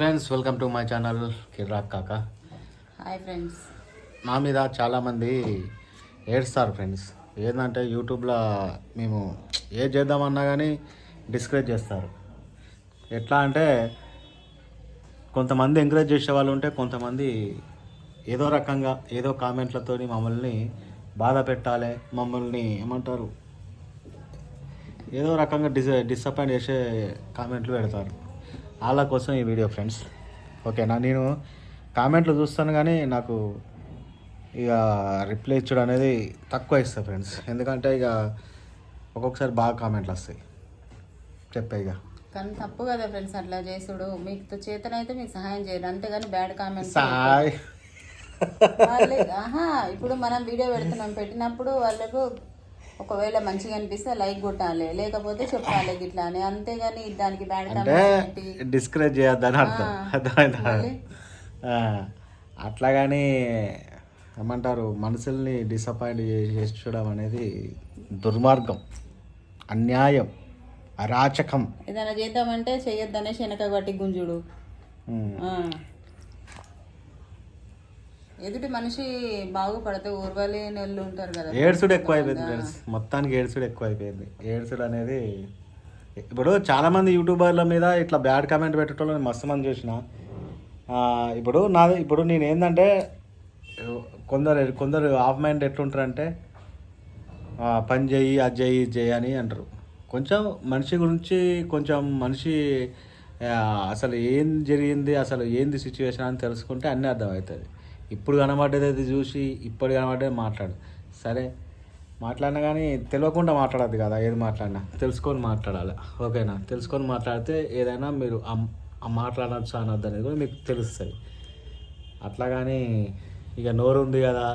Friends welcome to my channel Kirrak Kaka hi friends నా మీద చాలామంది ఏడుస్తారు ఫ్రెండ్స్ ఏంటంటే యూట్యూబ్లో మేము ఏది చేద్దామన్నా కానీ డిస్కరేజ్ చేస్తారు. ఎట్లా అంటే కొంతమంది ఎంకరేజ్ చేసే వాళ్ళు ఉంటే కొంతమంది ఏదో రకంగా ఏదో కామెంట్లతో మమ్మల్ని బాధ పెట్టాలి మమ్మల్ని ఏమంటారు? ఏదో రకంగా డిస్ డిసప్పాయింట్ చేసే కామెంట్లు పెడతారు. వాళ్ళ కోసం ఈ వీడియో ఫ్రెండ్స్ ఓకేనా? నేను కామెంట్లు చూస్తాను కానీ నాకు ఇక రిప్లై ఇచ్చడం అనేది తక్కువ ఇస్తాను ఫ్రెండ్స్ ఎందుకంటే ఇక ఒక్కొక్కసారి బాగా కామెంట్లు వస్తాయి. చెప్పే ఇక. కానీ తప్పు కదా ఫ్రెండ్స్ అట్లా చేసుడు. మీకు చేతనైతే మీకు సహాయం చేయరు. అంతేగాని బ్యాడ్ కామెంట్స్ ఇప్పుడు మనం వీడియో పెడుతున్నాం. పెట్టినప్పుడు వాళ్ళకు ఒకవేళ మంచిగా అనిపిస్తే లైక్ కొట్టాలి లేకపోతే చెప్పాలి గిట్లా అని. అంతేగాని దానికి బ్యాడ్ డిస్కరేజ్ చేయొద్దని అర్థం. అట్లా కానీ ఏమంటారు మనుషుల్ని డిసప్పాయింట్ చేసడం అనేది దుర్మార్గం అన్యాయం అరాచకం. ఏదైనా చేద్దామంటే చెయ్యొద్దనే శనక గుంజుడు. ఎదుటి మనిషి బాగుపడితే ఊర్వలి నెల్లు ఉంటారు కదా. ఏడ్సుడు ఎక్కువ అయిపోయింది ఫ్రెండ్స్. మొత్తానికి ఏడ్సుడు ఎక్కువ అయిపోయింది ఏడ్సుడు అనేది ఇప్పుడు చాలామంది యూట్యూబర్ల మీద ఇట్లా బ్యాడ్ కామెంట్ పెట్టేటోళ్ళని మస్తు మంది చూసిన. ఇప్పుడు నాది ఇప్పుడు నేను ఏంటంటే కొందరు కొందరు ఆఫ్ మైండ్ ఎట్లుంటారంటే పని చేయి అది చేయి ఇది చేయి అని అంటారు. కొంచెం మనిషి గురించి కొంచెం మనిషి అసలు ఏం జరిగింది అసలు ఏంది సిచ్యువేషన్ అని తెలుసుకుంటే అన్నీ అర్థమవుతుంది. ఇప్పుడు కనబడ్డది అది చూసి ఇప్పుడు కనబడ్డది మాట్లాడు. సరే మాట్లాడినా కానీ తెలియకుండా మాట్లాడద్దు కదా ఏది మాట్లాడినా. తెలుసుకొని మాట్లాడాలి. ఓకేనా? తెలుసుకొని మాట్లాడితే ఏదైనా మీరు మాట్లాడచ్చు అనొద్దు అనేది కూడా మీకు తెలుస్తుంది. అట్లా కానీ ఇక నోరు ఉంది కదా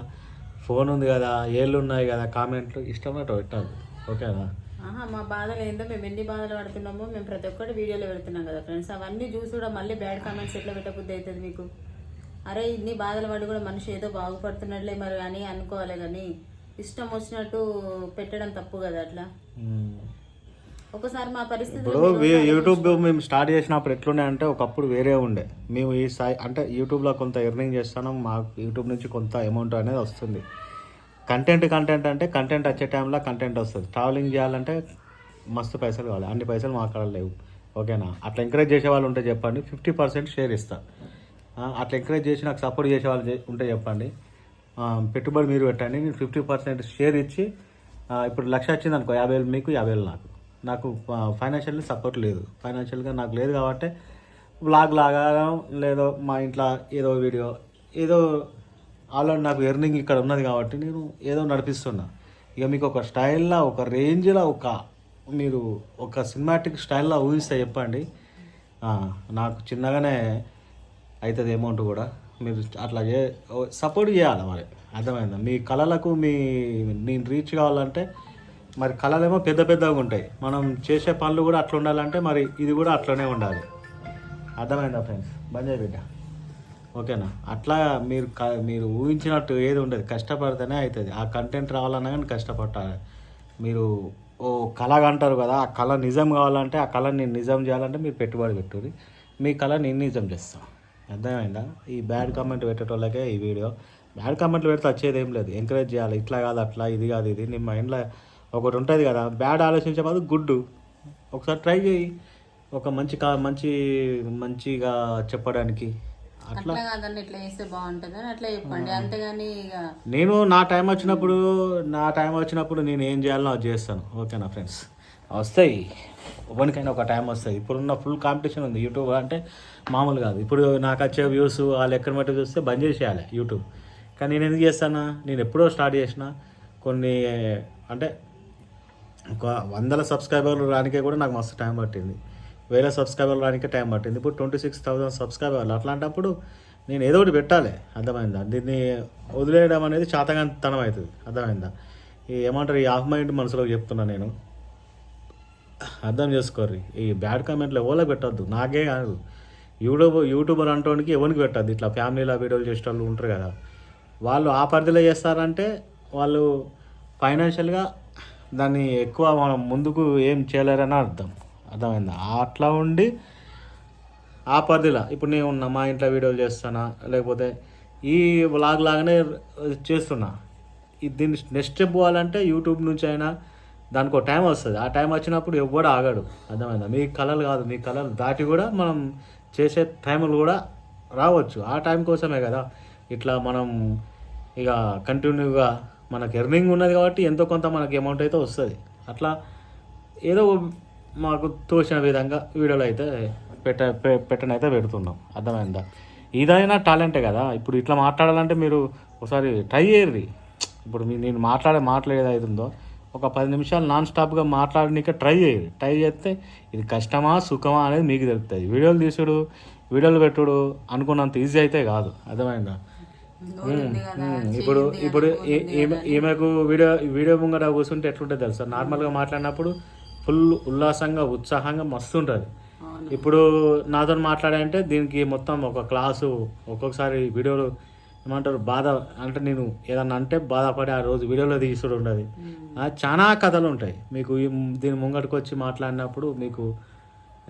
ఫోన్ ఉంది కదా ఏళ్ళు ఉన్నాయి కదా కామెంట్లు ఇష్టమైనట్టు పెట్టాలి ఓకేనా? ఆహా మా బాధలు ఏందో మేము ఎన్ని బాధలు పడుతున్నామో మేము ప్రతి ఒక్కటి వీడియోలో పెడుతున్నాం కదా ఫ్రెండ్స్. అవన్నీ చూసి కూడా మళ్ళీ బ్యాడ్ కామెంట్స్ ఎట్లా పెట్టబుద్ధి అవుతుంది మీకు? అరే ఇన్ని బాధలు పడి కూడా మనిషి ఏదో బాగుపడుతున్నట్లే మరి అని అనుకోవాలి కానీ ఇష్టం వచ్చినట్టు పెట్టడం తప్పు కదా అట్లా. ఒకసారి మా పరిస్థితి ఇప్పుడు యూట్యూబ్ మేము స్టార్ట్ చేసినప్పుడు ఎట్లుండే అంటే ఒకప్పుడు వేరే ఉండే. మేము ఈ స్థాయి అంటే యూట్యూబ్లో కొంత ఎర్నింగ్ చేస్తాను మాకు యూట్యూబ్ నుంచి కొంత అమౌంట్ అనేది వస్తుంది. కంటెంట్ కంటెంట్ అంటే కంటెంట్ వచ్చే టైంలో కంటెంట్ వస్తుంది. ట్రావెలింగ్ చేయాలంటే మస్తు పైసలు కావాలి. అన్ని పైసలు మా కాడ లేవు. ఓకేనా అట్లా ఎంకరేజ్ చేసే వాళ్ళు ఉంటే చెప్పండి. ఫిఫ్టీ పర్సెంట్ షేర్ ఇస్తా. ఆ, అట్లా ఎంకరేజ్ చేసి నాకు సపోర్ట్ చేసే వాళ్ళు ఉంటే చెప్పండి. పెట్టుబడి మీరు పెట్టండి. నేను ఫిఫ్టీ పర్సెంట్ షేర్ ఇచ్చి ఇప్పుడు లక్ష వచ్చింది అనుకో యాభై వేలు మీకు యాభై వేలు నాకు. నాకు ఫైనాన్షియల్లీ సపోర్ట్ లేదు. ఫైనాన్షియల్గా నాకు లేదు కాబట్టి బ్లాగ్ లాగా లేదో మా ఇంట్లో ఏదో వీడియో ఏదో ఆల్రెడీ నాకు ఎర్నింగ్ ఇక్కడ ఉన్నది కాబట్టి నేను ఏదో నడిపిస్తున్నా. ఇక మీకు ఒక స్టైల్లో ఒక రేంజ్లో ఒక మీరు ఒక సినిమాటిక్ స్టైల్లో ఊహిస్తే చెప్పండి. నాకు చిన్నగానే అవుతుంది అమౌంట్ కూడా. మీరు అట్లా చే సపోర్ట్ చేయాలి మరి. అర్థమైందా? మీ కళలకు మీ నేను రీచ్ కావాలంటే మరి కళలేమో పెద్ద పెద్దగా ఉంటాయి. మనం చేసే పనులు కూడా అట్లా ఉండాలంటే మరి ఇది కూడా అట్లనే ఉండాలి. అర్థమైందా ఫ్రెండ్స్ బంద్ బిడ్డ. ఓకేనా? అట్లా మీరు క- మీరు ఊహించినట్టు ఏది ఉండదు. కష్టపడితేనే అవుతుంది ఆ కంటెంట్ రావాలన్నా కానీ కష్టపడాలి మీరు ఓ కళ అంటారు కదా ఆ కళ నిజం కావాలంటే ఆ కళని నిజం చేయాలంటే మీరు పెట్టుబడి పెట్టుర్రి మీ కళ నేను నిజం చేస్తాను అర్థమైందా? ఈ బ్యాడ్ కామెంట్ పెట్టేటోళ్ళకే ఈ వీడియో బ్యాడ్ కామెంట్లు పెడితే వచ్చేది ఏం లేదు. ఎంకరేజ్ చేయాలి. ఇట్లా కాదు అట్లా ఇది కాదు ఇది. నీ మైండ్లో ఒకటి ఉంటుంది కదా. బ్యాడ్ ఆలోచించే బదులు గుడ్ ఒకసారి ట్రై చేయి. ఒక మంచి కా మంచి మంచిగా చెప్పడానికి. అట్లా. ఇట్లా చేస్తే చెప్పండి. అంతేగాని ఇక నేను నా టైం వచ్చినప్పుడు నా టైం వచ్చినప్పుడు నేను ఏం చేయాలో అది చేస్తాను. ఓకేనా ఫ్రెండ్స్ వస్తాయి. ఎవరికైనా ఒక టైం వస్తుంది ఇప్పుడున్న ఫుల్ కాంపిటీషన్ ఉంది. యూట్యూబ్ అంటే మామూలు కాదు. ఇప్పుడు నాకు వచ్చే వ్యూస్ వాళ్ళు ఎక్కడ మట్టి చూస్తే బంద్ చేసేయాలి యూట్యూబ్ కానీ నేను ఎందుకు చేస్తానా? నేను ఎప్పుడో స్టార్ట్ చేసిన కొన్ని అంటే ఒక వందల సబ్స్క్రైబర్లు రానికే కూడా నాకు మస్తు టైం పట్టింది. వేల సబ్స్క్రైబర్లు రానికే టైం పట్టింది. ఇప్పుడు ట్వంటీ సిక్స్ థౌసండ్ సబ్స్క్రైబర్లు అట్లాంటప్పుడు నేను ఏదో ఒకటి పెట్టాలి. అర్థమైందా? దీన్ని వదిలేయడం అనేది చాతగాంతనం అవుతుంది. అర్థమైందా? ఈ ఏమంటారు ఈ హాఫ్ మైండ్ మనసులోకి చెప్తున్నా నేను. అర్థం చేసుకోర్రి. ఈ బ్యాడ్ కామెంట్లు ఎవరికి పెట్టద్దు? నాకే కాదు. యూట్యూబ్ యూట్యూబర్ అంటోనికి ఎవరికి పెట్టద్దు? ఇట్లా ఫ్యామిలీలో వీడియోలు చేసే వాళ్ళు ఉంటారు కదా. వాళ్ళు ఆ పరిధిలో చేస్తారంటే వాళ్ళు ఫైనాన్షియల్గా దాన్ని ఎక్కువ మనం ముందుకు ఏం చేయలేరని అర్థం. అర్థమైందా? అట్లా ఉండి ఆ పరిధిలో ఇప్పుడు నేను ఉన్నా మా ఇంట్లో వీడియోలు చేస్తానా లేకపోతే ఈ వ్లాగ్ లాగానే చేస్తున్నా. దీన్ని నెక్స్ట్ స్టెప్ పోవాలంటే యూట్యూబ్ నుంచి అయినా దానికి ఒక టైం వస్తుంది. ఆ టైం వచ్చినప్పుడు ఎవ్వడు ఆగాడు. అర్థమైందా? మీ కళలు కాదు మీ కళలు దాటి కూడా మనం చేసే టైములు కూడా రావచ్చు. ఆ టైం కోసమే కదా. ఇట్లా మనం ఇక కంటిన్యూగా మనకు ఎర్నింగ్ ఉన్నది కాబట్టి ఎంతో కొంత మనకి అమౌంట్ అయితే వస్తుంది. అట్లా ఏదో మాకు తోచిన విధంగా వీడియోలు అయితే పెట్ట పె- పెట్టనైతే పెడుతున్నాం. అర్థమైందా? ఇదైనా టాలెంటే కదా. ఇప్పుడు ఇట్లా మాట్లాడాలంటే మీరు ఒకసారి ట్రై చేయర్రి ఇప్పుడు మీ నేను మాట్లాడే మాట్లాడేది అవుతుందో ఒక పది నిమిషాలు నాన్ స్టాప్గా మాట్లాడనీక ట్రై చేయరు ట్రై చేస్తే ఇది కష్టమా సుఖమా అనేది మీకు తెలుస్తుంది వీడియోలు తీసుడు వీడియోలు పెట్టుడు అనుకున్నంత ఈజీ అయితే కాదు. అర్థమైందా? ఇప్పుడు ఇప్పుడు. ఈమెకు వీడియో వీడియో ముంగట కూర్చుంటే ఎట్లుంటుంది తెలుసా? నార్మల్గా మాట్లాడినప్పుడు ఫుల్ ఉల్లాసంగా ఉత్సాహంగా మస్తు ఉంటుంది. ఇప్పుడు నాతో మాట్లాడంటే దీనికి మొత్తం ఒక క్లాసు ఒక్కొక్కసారి వీడియోలు ఏమంటారు బాధ అంటే నేను ఏదన్నా అంటే బాధపడి ఆ రోజు వీడియోలో తీసుడు ఉండదు. చాలా కథలు ఉంటాయి. మీకు దీని ముంగటికి వచ్చి మాట్లాడినప్పుడు మీకు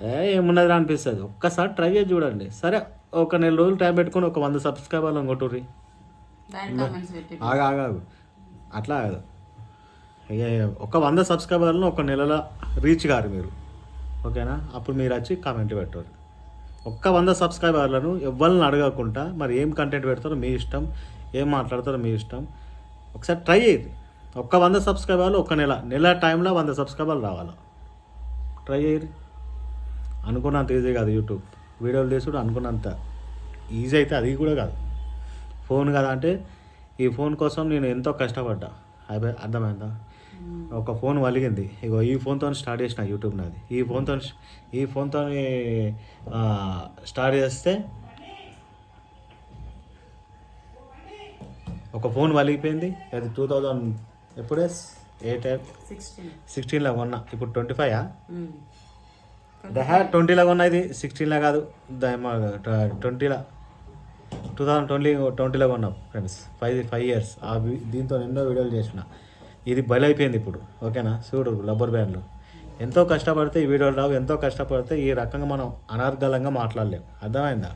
ఏమున్నది అనిపిస్తుంది. ఒక్కసారి ట్రై చేసి చూడండి. సరే ఒక నెల రోజులు టైం పెట్టుకొని ఒక వంద కొట్టుర్రి. కామెంట్స్ పెట్టి ఆగా ఆగాగు అట్లా కాదు. ఇక ఒక వంద సబ్స్క్రైబర్లను ఒక నెలలో రీచ్ కారు మీరు. ఓకేనా? అప్పుడు మీరు వచ్చి కామెంట్ పెట్టారు ఒక్క వంద సబ్స్క్రైబర్లను ఎవరిని అడగకుండా మరి ఏం కంటెంట్ పెడతారో మీ ఇష్టం ఏం మాట్లాడతారో మీ ఇష్టం ఒకసారి ట్రై చేయండి. ఒక్క వంద సబ్స్క్రైబర్లు ఒక నెల నెల టైంలో వంద సబ్స్క్రైబర్లు రావాలి? ట్రై చేయరు అనుకున్నంత ఈజీ కాదు యూట్యూబ్ వీడియోలు తీసుడు అనుకున్నంత ఈజీ అయితే అది కూడా కాదు. ఫోన్ కదా అంటే ఈ ఫోన్ కోసం నేను ఎంతో కష్టపడ్డా. అయిపోయి అర్థమైందా? ఒక ఫోన్ వలిగింది. ఇగో ఈ ఫోన్తో స్టార్ట్ చేసిన యూట్యూబ్ నాది. ఈ ఫోన్తో ఈ ఫోన్తో స్టార్ట్ చేస్తే ఒక ఫోన్ వలిగిపోయింది. అది టూ థౌజండ్ ఎప్పుడే ఎయిట్ సిక్స్టీన్. సిక్స్టీన్లో కొన్నా. ఇప్పుడు ట్వంటీ ఫైవ్ దహా ట్వంటీలో కొన్నా ఇది. సిక్స్టీన్లో కాదు. ట్వంటీలో. టూ థౌజండ్ ట్వంటీ ట్వంటీలో కొన్నాం ఫ్రెండ్స్. Five five years. ఆ దీంతో ఎన్నో వీడియోలు చేసిన. ఇది బలైపోయింది ఇప్పుడు ఓకేనా? చూడు రబ్బర్ బ్యాండ్లు. ఎంతో కష్టపడితే ఈ వీడియోలు రావు ఎంతో కష్టపడితే ఈ రకంగా మనం అనర్గళంగా మాట్లాడలేం. అర్థమైందా?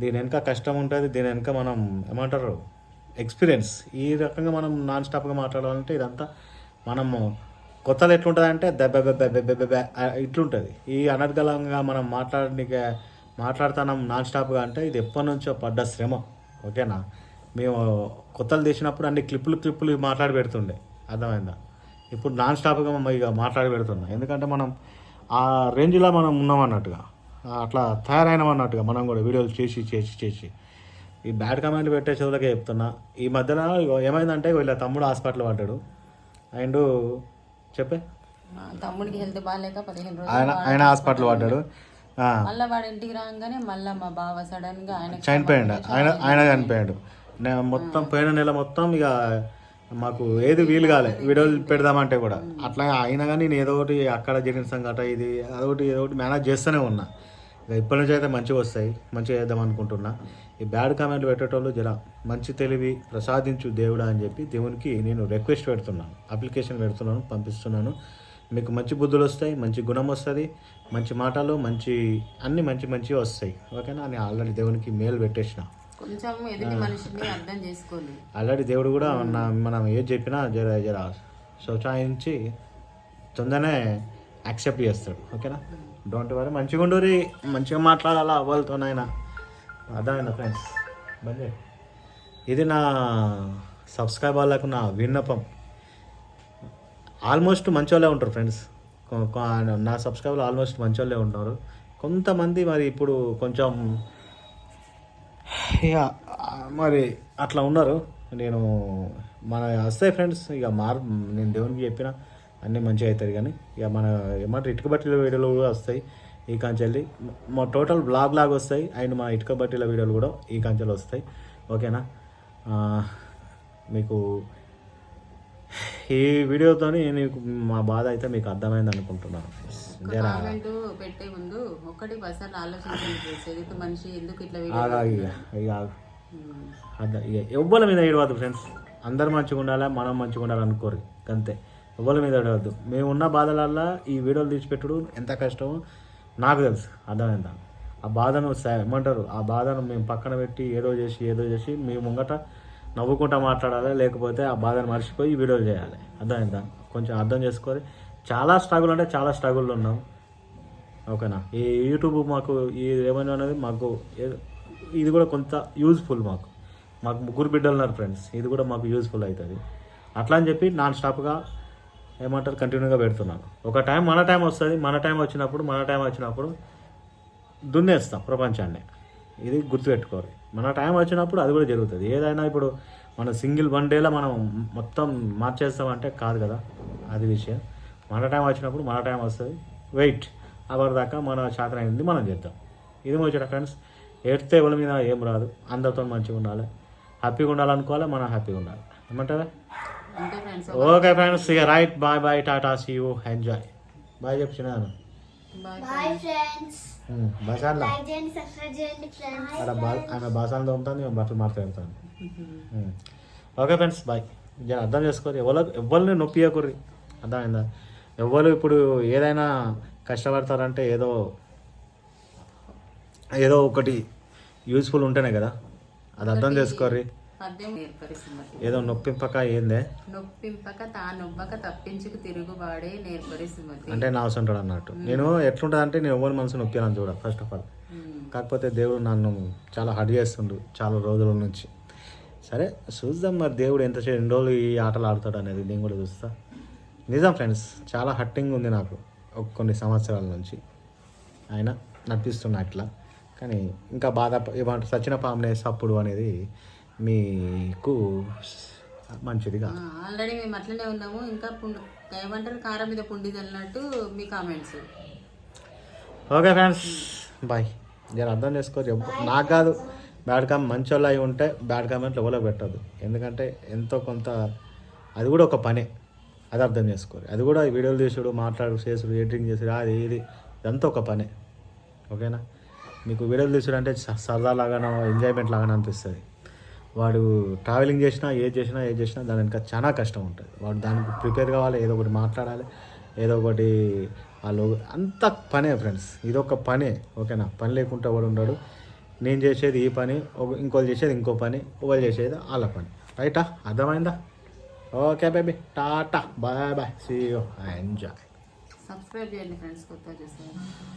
దీని వెనక కష్టం ఉంటుంది దీని వెనక మనం ఏమంటారు? ఎక్స్పీరియన్స్ ఈ రకంగా మనం నాన్ స్టాప్గా మాట్లాడాలంటే ఇదంతా మనము కొత్తలు ఎట్లుంటుంది అంటే దెబ్బ దెబ్బ దెబ్బ ఇట్లుంటుంది. ఈ అనర్గళంగా మనం మాట్లాడడానికి మాట్లాడుతున్నాం నాన్ స్టాప్గా అంటే ఇది ఎప్పటి నుంచో పడ్డ శ్రమ ఓకేనా? మేము కొత్తలు తీసినప్పుడు అన్ని క్లిప్పులు క్లిప్పులు మాట్లాడి పెడుతుండే. అర్థమైందా? ఇప్పుడు నాన్ స్టాప్గా మనం ఇక మాట్లాడి పెడుతున్నాం. ఎందుకంటే మనం ఆ రేంజ్లో మనం ఉన్నాం అన్నట్టుగా అట్లా తయారైనాం అన్నట్టుగా మనం కూడా వీడియోలు చేసి చేసి చేసి. ఈ బ్యాడ్ కామెంట్లు పెట్టే చదువులకే చెప్తున్నా. ఈ మధ్యన ఏమైందంటే వీళ్ళ తమ్ముడు హాస్పిటల్ పడ్డాడు. అండ్ చెప్పే? తమ్ముడికి హెల్త్ బాగాలేక పదిహేను రోజులు ఆయన ఆయన హాస్పిటల్ పడ్డాడు. మళ్ళీ వాడు ఇంటికి రాగానే మళ్ళీ మా బావ సడన్గా ఆయన చనిపోయాడు. ఆయన ఆయన చనిపోయాడు. నేను మొత్తం పోయిన నెల మొత్తం ఇక మాకు ఏది వీలు కాలే. వీడియోలు పెడదామంటే కూడా. అట్లా అయినా కానీ నేను ఏదో ఒకటి అక్కడ జరిగిన సంఘట ఇది అదొకటి ఏదో ఒకటి మేనేజ్ చేస్తూనే ఉన్నా. ఇక ఇప్పటి నుంచి అయితే మంచిగా వస్తాయి. మంచిగా చేద్దాం అనుకుంటున్నా. ఈ బ్యాడ్ కామెంట్లు పెట్టేటోళ్ళు జర మంచి తెలివి ప్రసాదించు దేవుడా అని చెప్పి దేవునికి నేను రిక్వెస్ట్ పెడుతున్నాను. అప్లికేషన్ పెడుతున్నాను పంపిస్తున్నాను. మీకు మంచి బుద్ధులు వస్తాయి మంచి గుణం వస్తుంది మంచి మాటలు మంచి అన్ని మంచి మంచివి వస్తాయి. ఓకేనా? నేను ఆల్రెడీ దేవునికి మేలు పెట్టేసిన. కొంచెం ఎదుటి మనిషిని అర్థం చేసుకోవాలి ఆల్రెడీ దేవుడు కూడా నా మనం ఏది చెప్పినా జర జర శౌచాయించి తొందరనే యాక్సెప్ట్ చేస్తాడు. ఓకేనా? డోంట్ వరీ మంచిగా ఉండరు మంచిగా మాట్లాడాలా అవ్వాలతోనైనా అర్థమైందా ఫ్రెండ్స్ చేయి. ఇది నా సబ్స్క్రైబర్లకు నా విన్నపం. ఆల్మోస్ట్ మంచోళ్ళే ఉంటారు ఫ్రెండ్స్ నా సబ్స్క్రైబర్లు ఆల్మోస్ట్ మంచోళ్ళే ఉంటారు. కొంతమంది మరి ఇప్పుడు కొంచెం ఇక మరి అట్లా ఉన్నారు. నేను మన వస్తాయి ఫ్రెండ్స్ ఇక మార్ నేను దేవునికి చెప్పిన అన్నీ మంచిగా అవుతుంది కానీ ఇక మన ఏమంటారు ఇటుక బట్టిల వీడియోలు కూడా వస్తాయి ఈ కాంచెల్లి మా టోటల్ బ్లాగ్ లాగ్ వస్తాయి అండ్ మా ఇటుక బట్టిల వీడియోలు కూడా ఈ కాంచెలు వస్తాయి. ఓకేనా? మీకు ఈ వీడియోతోని నీకు మా బాధ అయితే మీకు అర్థమైంది అనుకుంటున్నాను. పెట్టే ముందు మనిషి ఎందుకు ఇట్లా ఎవ్వల మీద ఏడవద్దు ఫ్రెండ్స్ అందరు మంచిగా ఉండాలా మనం మంచిగా ఉండాలి అనుకోరు. అంతే. ఎవ్వల మీద ఏడవద్దు. మేము ఉన్న బాధలల్లా ఈ వీడియోలు తీసిపెట్టుడు ఎంత కష్టమో నాకు తెలుసు. అర్థమైందా? ఆ బాధను ఏమంటారు? ఆ బాధను మేము పక్కన పెట్టి ఏదో చేసి ఏదో చేసి మీ ముంగట నవ్వుకుంటా మాట్లాడాలి? లేకపోతే ఆ బాధను మర్చిపోయి వీడియోలు చేయాలి. అర్థమైందా? కొంచెం అర్థం చేసుకొని చాలా స్ట్రగుల్ అంటే చాలా స్ట్రగుల్ ఉన్నాం. ఓకేనా? ఈ యూట్యూబ్ మాకు ఈ ఏమైనా అనేది మాకు ఇది కూడా కొంత యూజ్ఫుల్ మాకు. మాకు ముగ్గురు బిడ్డలు ఉన్నారు ఫ్రెండ్స్ ఇది కూడా మాకు యూజ్ఫుల్ అవుతుంది. అట్లా అని చెప్పి నాన్ స్టాప్గా ఏమంటారు? కంటిన్యూగా పెడుతున్నాను. ఒక టైం మన టైం వస్తుంది. మన టైం వచ్చినప్పుడు మన టైం వచ్చినప్పుడు దున్నేస్తాం ప్రపంచాన్ని. ఇది గుర్తుపెట్టుకోవాలి. మన టైం వచ్చినప్పుడు అది కూడా జరుగుతుంది. ఏదైనా ఇప్పుడు మన సింగిల్ వన్ డేలో మనం మొత్తం మార్చేస్తామంటే కాదు కదా అది విషయం. మన టైం వచ్చినప్పుడు మన టైం వస్తుంది. వెయిట్ అవర్ దాకా మన శాతం అయింది మనం చేద్దాం. ఇది ముచ్చట ఫ్రెండ్స్ ఏడితే ఎవరి మీద ఏం రాదు. అందరితో మంచిగా ఉండాలి. హ్యాపీగా ఉండాలనుకోవాలి? మనం హ్యాపీగా ఉండాలి. ఏమంటారా? ఓకే ఫ్రెండ్స్ ఇక right bye bye tata see you enjoy bye చెప్పినాను బాయ్ ఫ్రెండ్స్ బసాన్లా లైక్ చేయండి సబ్స్క్రైబ్ చేయండి ఫ్రెండ్స్ అక్కడ బా ఆమె బాసాలు తోముతాను నేను బట్టలు మాట్లాడతాను ఓకే ఫ్రెండ్స్ బాయ్ జర అర్థం చేసుకోరు. ఎవరు ఎవరిని నొప్పియకుర్రి. అర్థమైందా? ఎవరు ఇప్పుడు ఏదైనా కష్టపడతారంటే ఏదో ఏదో ఒకటి యూస్ఫుల్ ఉంటేనే కదా. అది అర్థం చేసుకోర్రి. ఏదో నొప్పింపక ఏందే? నొప్పింపక తా నొవ్వక తప్పించుకు తిరుగుబాడే నేర్పరి సుమతి అంటే నా అవసరం ఉంటాడు అన్నట్టు నేను ఎట్లుంటుంది అంటే నేను ఎవరి మనసు నొప్పినాను చూడ ఫస్ట్ ఆఫ్ ఆల్. కాకపోతే దేవుడు నన్ను చాలా హడ్ చేస్తుండు చాలా రోజుల నుంచి. సరే చూద్దాం మరి దేవుడు ఎంత ఎన్ని రోజులు ఈ ఆటలు ఆడతాడు అనేది నేను కూడా చూస్తా. నిజం ఫ్రెండ్స్ చాలా హట్టింగ్ ఉంది నాకు ఒక కొన్ని సంవత్సరాల నుంచి. ఆయన నటిస్తున్నా అట్లా కానీ ఇంకా బాధ ఏమంటారు సచిన పామునే సప్పుడు అనేది మీకు మంచిది ఆ, కాదు ఆల్రెడీ మేము అట్లనే ఉన్నాము. ఇంకా పుండు ఏమంటారు? కారం మీద పుండి చల్లినట్టు మీ కామెంట్స్. Okay friends bye. జర అర్థం చేసుకోవచ్చు నాకు కాదు బ్యాడ్ కామెంట్ మంచి వాళ్ళు అయి ఉంటే బ్యాడ్ కామెంట్లు ఎవరో పెట్టద్దు. ఎందుకంటే ఎంతో కొంత అది కూడా ఒక పనే. అది అర్థం చేసుకోరు. అది కూడా వీడియోలు తీసుడు మాట్లాడు చేసుడు ఎడిటింగ్ చేసుడు అది ఇది. ఇదంతా ఒక పనే. ఓకేనా? మీకు వీడియోలు తీసుడు అంటే సరదా లాగానో ఎంజాయ్మెంట్ లాగానో అనిపిస్తుంది. వాడు ట్రావెలింగ్ చేసినా ఏది చేసినా ఏది చేసినా దాని వెనక చాలా కష్టం ఉంటుంది. వాడు దానికి ప్రిపేర్ కావాలి ఏదో ఒకటి మాట్లాడాలి ఏదో ఒకటి వాళ్ళు అంత పనే ఫ్రెండ్స్ ఇదొక పనే ఓకేనా? పని లేకుండా వాడు ఉండడు. నేను చేసేది ఈ పని ఒక- ఇంకోళ్ళు చేసేది ఇంకో పని వాళ్ళు చేసేది వాళ్ళ పని. రైటా అర్థమైందా? Okay baby tata bye bye see you enjoy subscribe చేయండి ఫ్రెండ్స్ కొత్త